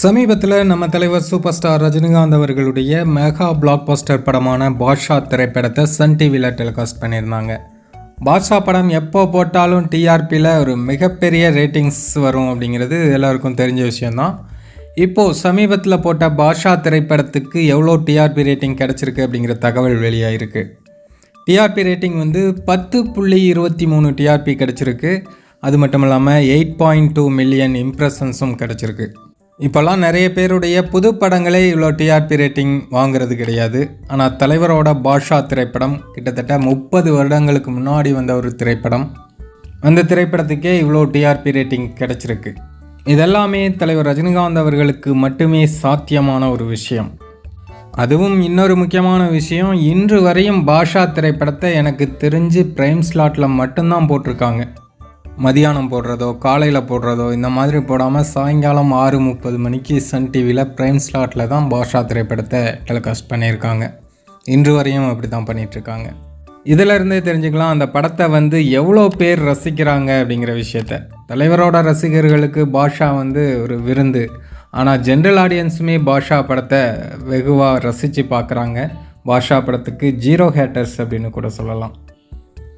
சமீபத்தில் நம்ம தலைவர் சூப்பர் ஸ்டார் ரஜினிகாந்த் அவர்களுடைய மெகா பிளாக் பஸ்டர் படமான பாட்ஷா திரைப்படத்தை சன் டிவியில் டெலிகாஸ்ட் பண்ணியிருந்தாங்க. பாட்ஷா படம் எப்போ போட்டாலும் டிஆர்பியில் ஒரு மிகப்பெரிய ரேட்டிங்ஸ் வரும் அப்படிங்கிறது எல்லாருக்கும் தெரிஞ்ச விஷயந்தான் இப்போது சமீபத்தில் போட்ட பாட்ஷா திரைப்படத்துக்கு எவ்வளோ டிஆர்பி ரேட்டிங் கிடச்சிருக்கு அப்படிங்கிற தகவல் வெளியாகிருக்கு டிஆர்பி ரேட்டிங் வந்து பத்து புள்ளி இருபத்தி மூணு டிஆர்பி கிடச்சிருக்கு. அது மட்டும் இல்லாமல் எயிட் பாயிண்ட் டூ மில்லியன் இம்ப்ரெஷன்ஸும் கிடச்சிருக்கு. இப்போல்லாம் நிறைய பேருடைய புது படங்களே இவ்வளோ டிஆர்பி ரேட்டிங் வாங்குறது கிடையாது. ஆனால் தலைவரோட பாஷா திரைப்படம் கிட்டத்தட்ட முப்பது வருடங்களுக்கு முன்னாடி வந்த ஒரு திரைப்படம். அந்த திரைப்படத்துக்கே இவ்வளோ டிஆர்பி ரேட்டிங் கிடச்சிருக்கு. இதெல்லாமே தலைவர் ரஜினிகாந்த் அவர்களுக்கு மட்டுமே சாத்தியமான ஒரு விஷயம். அதுவும் இன்னொரு முக்கியமான விஷயம் இன்று வரையும் பாஷா திரைப்படத்தை எனக்கு தெரிஞ்சு பிரைம் ஸ்லாட்டில் மட்டும்தான் போட்டிருக்காங்க. மதியானம் போடுறதோ காலையில் போடுறதோ இந்த மாதிரி போடாமல் சாயங்காலம் ஆறு முப்பது மணிக்கு சன் டிவியில் பிரைம் ஸ்லாட்டில் தான் பாஷா திரைப்படத்தை டெலிகாஸ்ட் பண்ணியிருக்காங்க. இன்று வரையும் அப்படி தான் பண்ணிகிட்ருக்காங்க இதிலருந்தே தெரிஞ்சுக்கலாம் அந்த படத்தை வந்து எவ்வளோ பேர் ரசிக்கிறாங்க அப்படிங்கிற விஷயத்த. தலைவரோட ரசிகர்களுக்கு பாஷா வந்து ஒரு விருந்து. ஆனால் ஜென்ரல் ஆடியன்ஸுமே பாஷா படத்தை வெகுவாக ரசித்து பார்க்குறாங்க. பாஷா படத்துக்கு ஜீரோ ஹேட்டர்ஸ் அப்படின்னு கூட சொல்லலாம்.